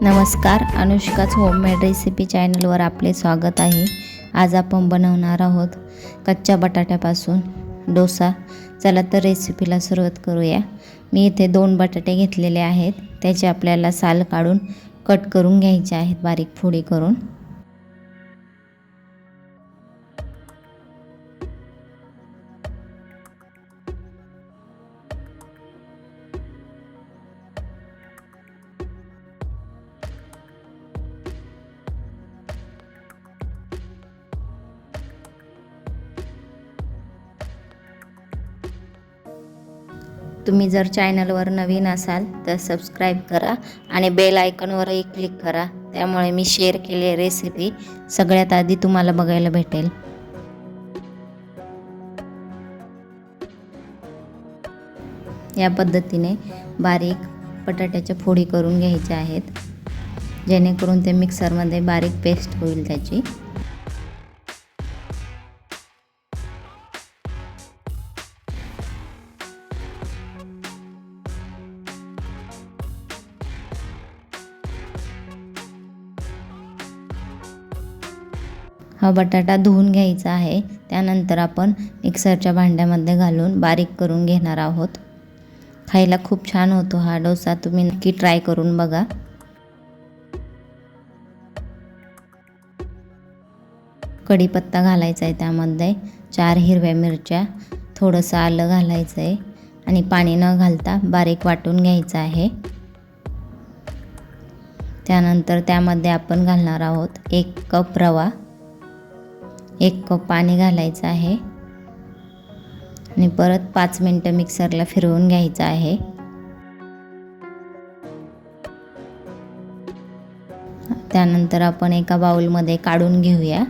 नमस्कार अनुष्काच homemade recipe चॅनलवर आपले स्वागत आहे. आज आपण बनवणार आहोत कच्च्या बटाट्यापासून डोसा. चला तर रेसिपीला सुरुवात करूया. मी इथे दोन बटाटे घेतलेले आहेत. त्याचे आपल्याला साल काढून कट करून घ्यायचे आहेत बारीक फोडी करून. तुम्ही जर चॅनलवर नवीन असाल तर सबस्क्राईब करा आणि बेल आयकॉनवरही क्लिक करा. त्यामुळे मी शेअर केलेली रेसिपी सगळ्यात आधी तुम्हाला बघायला भेटेल. या पद्धतीने बारीक बटाट्याच्या फोडी करून घ्यायच्या आहेत. जेणेकरून ते मिक्सरमध्ये बारीक पेस्ट होईल त्याची. हा बटाटा धुवून घ्यायचा आहे. त्यानंतर आपण मिक्सरच्या भांड्यामध्ये घालून बारीक करून घेणार आहोत. खायला खूप छान होतो हा डोसा. तुम्ही नक्की ट्राय करून बघा. कढीपत्ता घालायचा आहे त्यामध्ये. चार हिरव्या मिरच्या थोडंसं आलं घालायचं आहे आणि पाणी न घालता बारीक वाटून घ्यायचं आहे. त्यानंतर त्यामध्ये आपण घालणार आहोत एक कप रवा. एक कप पाणी घालायचं आहे. आणि परत पाच मिनटं मिक्सरला फिरवून घ्यायचं आहे. त्यानंतर आपण एका बाउलमध्ये काढून घेऊया.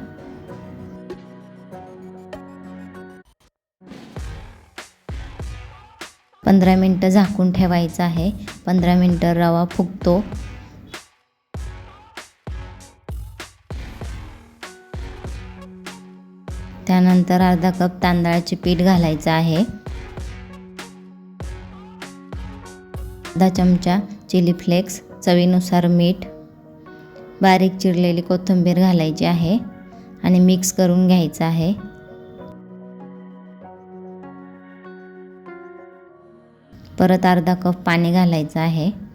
पंधरा मिनटं झाकून ठेवायचं आहे. पंधरा मिनटं रवा फुगतो. त्यानंतर अर्धा कप तांदळाचे पीठ घालायचं आहे. अर्धा चमचा चिली फ्लेक्स चवीनुसार मीठ बारीक चिरलेली कोथिंबीर घालायची आहे आणि मिक्स करून घ्यायचं आहे. परत अर्धा कप पाणी घालायचं आहे.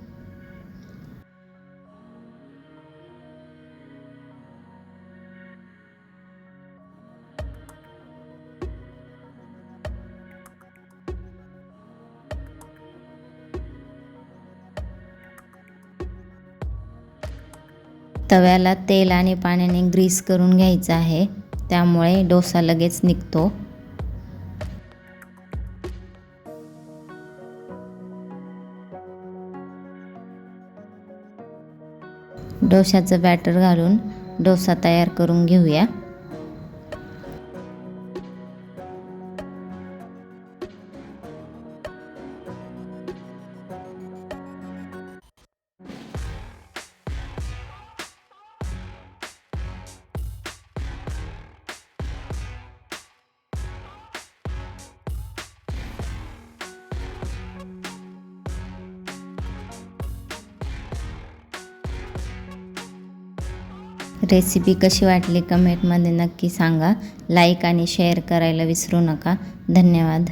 तव्याला तेल आणि पाण्याने ग्रीस करून घ्यायचं आहे. त्यामुळे डोसा लगेच निघतो. डोशाचं बॅटर घालून डोसा तयार करून घेऊया. रेसिपी कशी वाटली कमेंटमध्ये नक्की सांगा. लाईक आणि शेअर करायला विसरू नका. धन्यवाद.